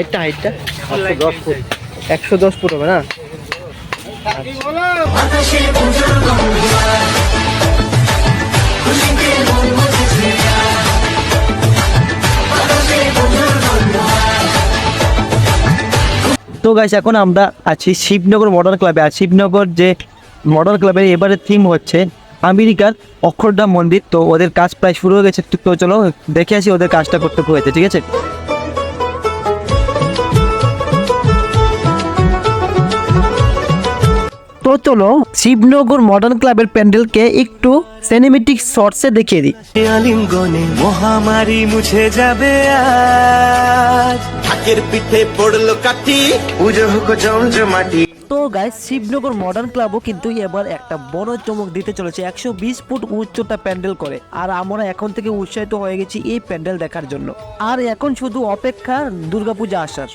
হাইটটা হাইটটা একশো দশ ফুট। একশো দশ ফুট হবে না? তো গাইস এখন আমরা আছি শিবনগর মডার্ন ক্লাবে আর শিবনগর যে মডার্ন ক্লাবের এবারে থিম হচ্ছে আমেরিকার অক্ষরধাম মন্দির। তো ওদের কাজ প্রায় শুরু হয়ে গেছে। তো চলো দেখে আসি ওদের কাজটা করতে হয়েছে ঠিক আছে? তো চলো শিবনগর মডার্ন ক্লাবের প্যান্ডেলকে একটু সিনেমেটিক শর্টসে দেখিয়ে দিই। আলিঙ্গনে মহামারী মুছে যাবে আজ। ঢাকের পিঠে পড়ল কাঠি। পুজো হোক জমজমাটি। তো গাইস শিবনগর মডার্ন ক্লাবও কিন্তু এবার একটা বড় চমক দিতে চলেছে। একশো বিশ ফুট উচ্চতা প্যান্ডেল করে। আর আমরা এখন থেকে উৎসাহিত হয়ে গেছি এই প্যান্ডেল দেখার জন্য। আর এখন শুধু অপেক্ষা দুর্গাপূজা আসার।